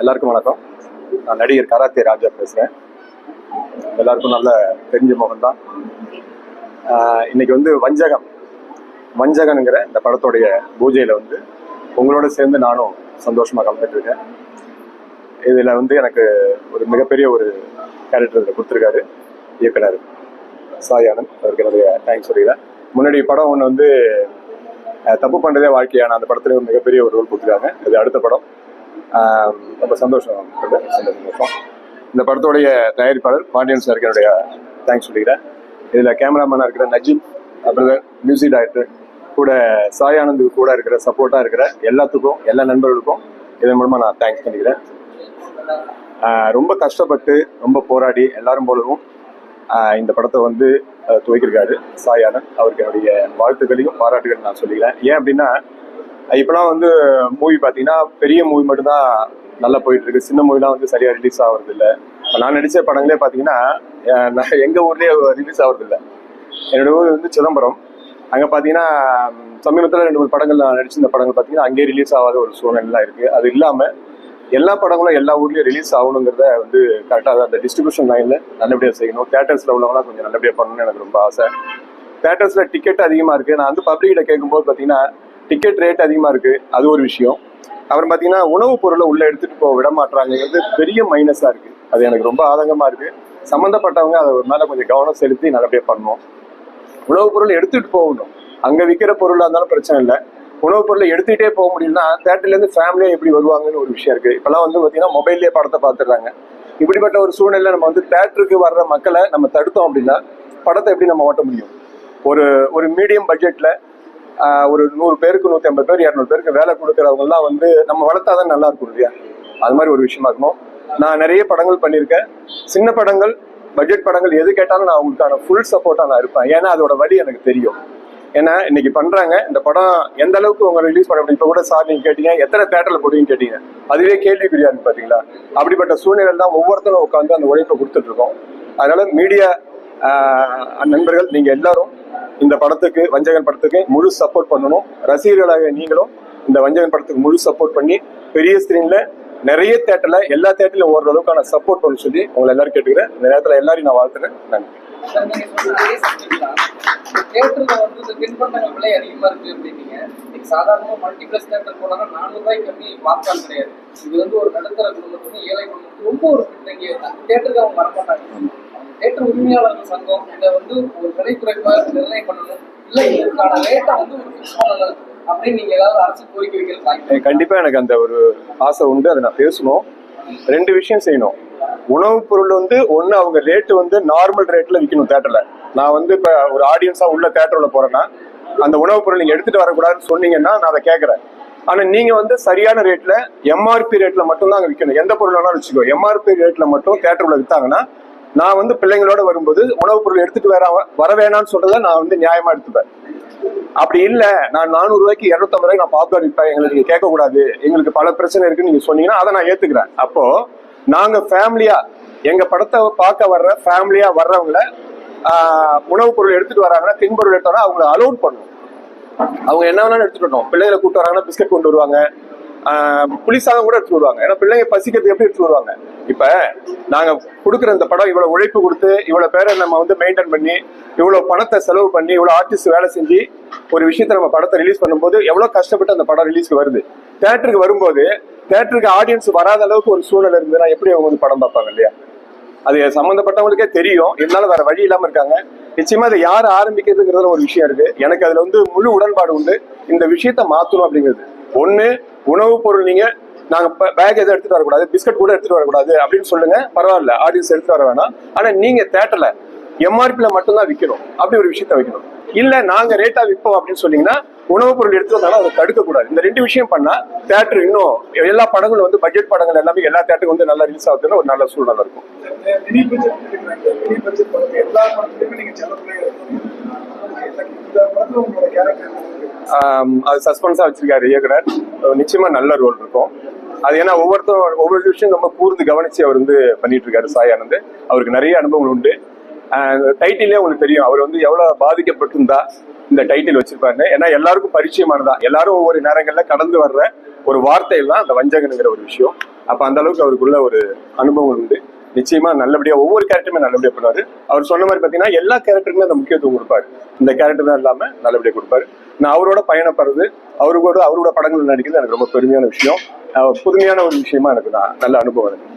எல்லாருக்கும் வணக்கம். நான் நடிகர் கராத்தே ராஜா பேசுகிறேன் எல்லாருக்கும் நல்ல தெரிஞ்ச முகம் தான் இன்னைக்கு வந்து வஞ்சகம். வஞ்சகனுங்கிற இந்த படத்துடைய பூஜையில் வந்து உங்களோட சேர்ந்து நானும் சந்தோஷமாக கலந்துட்டுருக்கேன் இதில் வந்து எனக்கு ஒரு மிகப்பெரிய ஒரு கேரக்டர் இதில் கொடுத்துருக்காரு இயக்குனர் சாய் ஆனந்த் அவருக்கு என்னுடைய தேங்க்ஸ் சொல்லிக்கிறேன் முன்னாடி படம் ஒன்று வந்து தப்பு பண்ணுறதே வாழ்க்கையான அந்த படத்துல ஒரு மிகப்பெரிய ஒரு ரோல் கொடுத்துருக்காங்க. இது அடுத்த படம். ரொம்ப சந்தோஷம். ரொம்ப சந்தோஷம். இந்த படத்துடைய தயாரிப்பாளர் பாண்டியன் சாருக்கு என்னுடைய தேங்க்ஸ் சொல்லிக்கிறேன். இதில் கேமராமேனாக இருக்கிற நஜீம் அப்புறம் மியூசிக் டைரக்டர் கூட சாய் கூட இருக்கிற சப்போர்ட்டாக இருக்கிற எல்லாத்துக்கும் எல்லா நண்பர்களுக்கும் இதன் மூலமாக நான் தேங்க்ஸ் பண்ணிக்கிறேன். ரொம்ப கஷ்டப்பட்டு ரொம்ப போராடி எல்லாரும் போலவும் இந்த படத்தை வந்து துவைக்கிருக்காரு சாய் ஆனந்த். அவருக்கு என்னுடைய வாழ்த்துக்களையும் பாராட்டுகளையும் நான் சொல்லிக்கிறேன். ஏன் அப்படின்னா இப்போலாம் வந்து மூவி பார்த்தீங்கன்னா பெரிய மூவி மட்டும்தான் நல்லா போயிட்டு இருக்கு சின்ன மூவிலாம் வந்து சரியாக ரிலீஸ் ஆகிறது இல்லை இப்போ நான் நடித்த படங்களே பார்த்தீங்கன்னா நான் எங்கள் ஊர்லேயே ரிலீஸ் ஆகிறது இல்லை என்னோட ஊர் வந்து சிதம்பரம். அங்கே பார்த்தீங்கன்னா சமீபத்தில் ரெண்டு மூணு படங்கள் நான் நடிச்சிருந்த படங்கள் பார்த்தீங்கன்னா அங்கேயே ரிலீஸ் ஆகாத ஒரு சூழ்நிலாம் இருக்குது அது இல்லாமல் எல்லா படங்களும் எல்லா ஊர்லேயும் ரிலீஸ் ஆகணுங்கிறத வந்து கரெக்டாக அந்த டிஸ்ட்ரிபியூஷன் லைனில் நல்லபடியாக செய்யணும். தேட்டர்ஸில் உள்ளவங்களாம் கொஞ்சம் நல்லபடியாக பண்ணணும்னு எனக்கு ரொம்ப ஆசை. தேட்டர்ஸில் டிக்கெட் அதிகமாக இருக்குது நான் வந்து பப்ளிக்கிட்ட கேட்கும்போது பார்த்தீங்கன்னா டிக்கெட் ரேட் அதிகமாக இருக்குது அது ஒரு விஷயம். அப்புறம் பார்த்தீங்கன்னா உணவுப் பொருளை உள்ளே எடுத்துகிட்டு போக விட மாட்டாங்கிறது பெரிய மைனஸாக இருக்குது அது எனக்கு ரொம்ப ஆதங்கமாக இருக்குது சம்மந்தப்பட்டவங்க அதை ஒரு மேலே கொஞ்சம் கவனம் செலுத்தி நல்லபடியாக பண்ணணும். உணவுப் பொருள் எடுத்துட்டு போகணும். அங்க விற்கிற பொருளாக இருந்தாலும் பிரச்சனை இல்லை. உணவுப் பொருளை எடுத்துக்கிட்டே போக முடியலன்னா தேட்டர்லேருந்து ஃபேமிலியாக எப்படி வருவாங்கன்னு ஒரு விஷயம் இருக்குது இப்போலாம் வந்து பார்த்தீங்கன்னா மொபைல்லேயே படத்தை பார்த்துடுறாங்க இப்படிப்பட்ட ஒரு சூழ்நிலை நம்ம வந்து தேட்டருக்கு வர்ற மக்களை நம்ம தடுத்தோம் அப்படின்னா படத்தை எப்படி நம்ம ஓட்ட முடியும்? ஒரு ஒரு மீடியம் பட்ஜெட்டில் ஒரு நூறு பேருக்கு நூற்றி ஐம்பது பேர் இரநூறு பேருக்கு வேலை கொடுக்குறவங்கலாம் வந்து நம்ம வளர்த்தாதான் நல்லா இருக்கும் இல்லையா? அது மாதிரி ஒரு விஷயமா இருக்கணும். நான் நிறைய படங்கள் பண்ணியிருக்கேன். சின்ன படங்கள் பட்ஜெட் படங்கள் எது கேட்டாலும் நான் உங்களுக்கான ஃபுல் சப்போர்ட்டாக நான் இருப்பேன். ஏன்னா அதோட வழி எனக்கு தெரியும். ஏன்னா இன்னைக்கு பண்றாங்க. இந்த படம் எந்த அளவுக்கு உங்க ரிலீஸ் பண்ண முடியும்? இப்போ கூட சார் நீங்க கேட்டீங்க. எத்தனை தேட்டர்ல போடுவீங்கன்னு கேட்டீங்க. அதுவே கேள்விக்குரியாது பாத்தீங்களா? அப்படிப்பட்ட சூழ்நிலை தான் ஒவ்வொருத்தரும் உட்காந்து அந்த உழைப்பை கொடுத்துட்டு இருக்கோம். அதனால மீடியா நண்பர்கள் நீங்க எல்லாரும் இந்த படத்துக்கு வஞ்சகன் படத்துக்கு முழு சப்போர்ட் பண்ணணும். ரசிகர்களாக நீங்களும் இந்த வஞ்சகன் படத்துக்கு முழு சப்போர்ட் பண்ணி பெரிய ஸ்கிரீன்ல நிறைய தேட்டர்ல எல்லா தேட்டர்லயும் ஓடுற அளவுக்கான சப்போர்ட் பண்ண சொல்லி உங்களை எல்லாரும் கேட்டுக்கிறேன். இந்த நேரத்துல எல்லாரையும் நான் வாழ்த்துறேன். நன்றி. தேட்டர்ல வந்து இந்த தின்பண்டங்கள் விலை அதிகமா இருக்கு அப்படின்னீங்க. இன்னைக்கு சாதாரணமா மல்டிபிளஸ் தியேட்டர் போனாங்க நானூறு ரூபாய் கம்மி பாப்கார்ன் கிடையாது. இது வந்து ஒரு நடுத்தர குடும்பத்துக்கு ஏழை குடும்பத்துக்கு ரொம்ப ஒரு பின்தங்கிய அந்த தியேட்டருக்கு அவங்க வரமாட்டாங்க. தேட்டர் உரிமையாளர்கள் சங்கம் இதை வந்து ஒரு விலை குறைப்பா நிர்ணயம் பண்ணணும். இல்ல இதுக்கான ரேட்டை வந்து ஒரு ஃபிக்ஸ் பண்ணணும். அப்படின்னு நீங்க ஏதாவது அரசு கோரிக்கை வைக்கிற எனக்கு கண்டிப்பா எனக்கு அந்த ஒரு ஆசை உண்டு. அதை நான் பேசணும். ரெண்டு விஷயம் செய்யணும். உணவுப் பொருள் வந்து ஒன்று அவங்க ரேட்டு வந்து நார்மல் ரேட்ல விற்கணும் தேட்டர்ல நான் வந்து இப்போ ஒரு ஆடியன்ஸாக உள்ள தேட்டரில் போகிறேன்னா அந்த உணவுப் பொருள் நீங்கள் எடுத்துகிட்டு வரக்கூடாதுன்னு சொன்னீங்கன்னா நான் அதை கேட்குறேன். ஆனால் நீங்கள் வந்து சரியான ரேட்டில் எம்ஆர்பி ரேட்டில் மட்டும்தான் அங்கே விற்கணும் எந்த பொருள் வேணாலும் வச்சுக்கோ. எம்ஆர்பி ரேட்டில் மட்டும் தேட்டருக்குள்ள விற்றாங்கன்னா நான் வந்து பிள்ளைங்களோட வரும்போது உணவுப் பொருள் எடுத்துகிட்டு வர வர வேணாம்னு சொல்கிறத நான் வந்து நியாயமாக எடுத்துப்பேன். அப்படி இல்ல நான் நானூறு ரூபாய்க்கு இருநூத்தம்பது ரூபாய்க்கு நான் பாப்கார்ன் விற்பேன். எங்களுக்கு நீங்கள் கேட்க கூடாது எங்களுக்கு பல பிரச்சனை இருக்குன்னு நீங்க சொன்னீங்கன்னா அதை நான் ஏத்துக்கிறேன். அப்போ நாங்க ஃபேமிலியா எங்க படத்தை பார்க்க வர்ற ஃபேமிலியா வர்றவங்கள உணவுப் பொருள் எடுத்துட்டு வராங்கன்னா தின்பொருள் எடுத்து வர அவங்கள அலோட் பண்ணணும் அவங்க என்ன வேணாலும் எடுத்துட்டு வரணும். பிள்ளைகளை கூப்பிட்டு வராங்கன்னா பிஸ்கட் கொண்டு வருவாங்க. புளிசாதம் கூட எடுத்துட்டு வருவாங்க. ஏன்னா பிள்ளைங்க பசிக்கிறது எப்படி எடுத்துட்டு வருவாங்க? இப்ப நாங்க கொடுக்குற இந்த படம் இவ்வளவு உழைப்பு கொடுத்து இவ்வளவு பேரை நம்ம வந்து மெயின்டைன் பண்ணி இவ்வளவு பணத்தை செலவு பண்ணி இவ்வளவு ஆர்டிஸ்ட் வேலை செஞ்சு ஒரு விஷயத்த நம்ம படத்தை ரிலீஸ் பண்ணும்போது எவ்வளவு கஷ்டப்பட்டு அந்த படம் ரிலீஸ்க்கு வருது. தேட்டருக்கு வரும்போது தேட்டருக்கு ஆடியன்ஸ் வராத அளவுக்கு ஒரு சூழ்நிலை இருந்ததுன்னா எப்படி அவங்க வந்து படம் பார்ப்பாங்க இல்லையா? அது சம்மந்தப்பட்டவங்களுக்கே தெரியும். இருந்தாலும் வேற வழி இல்லாமல் இருக்காங்க. நிச்சயமா அதை யார் ஆரம்பிக்கிறதுங்கிறதுல ஒரு விஷயம் இருக்கு. எனக்கு அதுல வந்து முழு உடன்பாடு உண்டு. இந்த விஷயத்த மாத்தணும் அப்படிங்கிறது. ஒண்ணு உணவுப் பொருள் நீங்க நாங்க பேக் எதுவும் எடுத்துட்டு வரக்கூடாது. பிஸ்கட் கூட எடுத்துட்டு வரக்கூடாது. அப்படின்னு சொல்லுங்க. பரவாயில்ல. ஆடியன்ஸ் எடுத்துட்டு வர வேணாம். ஆனா நீங்க தேட்டர்ல எம்ஆர்பில மட்டும்தான் விற்கணும் அப்படி ஒரு விஷயத்த வைக்கணும். இல்ல நாங்க ரேட்டா விற்போம் அப்படின்னு சொன்னீங்கன்னா உணவுப் பொருள் எடுத்து வந்தாலும் அதை தடுக்க கூடாது இந்த ரெண்டு விஷயம் பண்ணா தேட்டர் இன்னும் எல்லா படங்களும் வந்து பட்ஜெட் படங்கள் எல்லாமே எல்லா தேட்டருக்கும் வந்து நல்லா ரிலீஸ் ஆகுதுன்னு ஒரு நல்ல சூழ்நிலை இருக்கும். மினி பட்ஜெட் மினி பட்ஜெட் படத்தை எல்லா படத்துலையுமே நீங்க செலவு இந்த படத்துல உங்களோட கேரக்டர் அது சஸ்பென்ஸா வச்சிருக்காரு இயக்குனர். நிச்சயமா நல்ல ரோல் இருக்கும். அது ஏன்னா ஒவ்வொருத்தரும் ஒவ்வொரு விஷயம் ரொம்ப கூர்ந்து கவனிச்சு அவர் வந்து பண்ணிட்டு இருக்காரு சாய் ஆனந்த். அவருக்கு நிறைய அனுபவங்கள் உண்டு. டைட்டிலே உங்களுக்கு தெரியும். அவர் வந்து எவ்வளவு பாதிக்கப்பட்டிருந்தா இந்த டைட்டில் வச்சிருப்பாரு ஏன்னா எல்லாருக்கும் பரிச்சயமானதான் எல்லாரும் ஒவ்வொரு நேரங்கள்ல கடந்து வர்ற ஒரு வார்த்தையில் தான் அந்த வஞ்சகனுங்கிற ஒரு விஷயம். அப்ப அந்த அளவுக்கு அவருக்குள்ள ஒரு அனுபவம் உண்டு. நிச்சயமா நல்லபடியா ஒவ்வொரு கேரக்டருமே நல்லபடியா பண்ணுவாரு. அவர் சொன்ன மாதிரி பாத்தீங்கன்னா எல்லா கேரக்டருக்குமே அந்த முக்கியத்துவம் கொடுப்பாரு. இந்த கேரக்டர் தான் இல்லாம நல்லபடியா கொடுப்பாரு. நான் அவரோட பயணப்படுறது அவரு கூட அவரோட படங்கள் நடிக்கிறது எனக்கு ரொம்ப பெருமையான விஷயம். புதுமையான ஒரு விஷயமா எனக்கு நான் நல்ல அனுபவம் எனக்கு.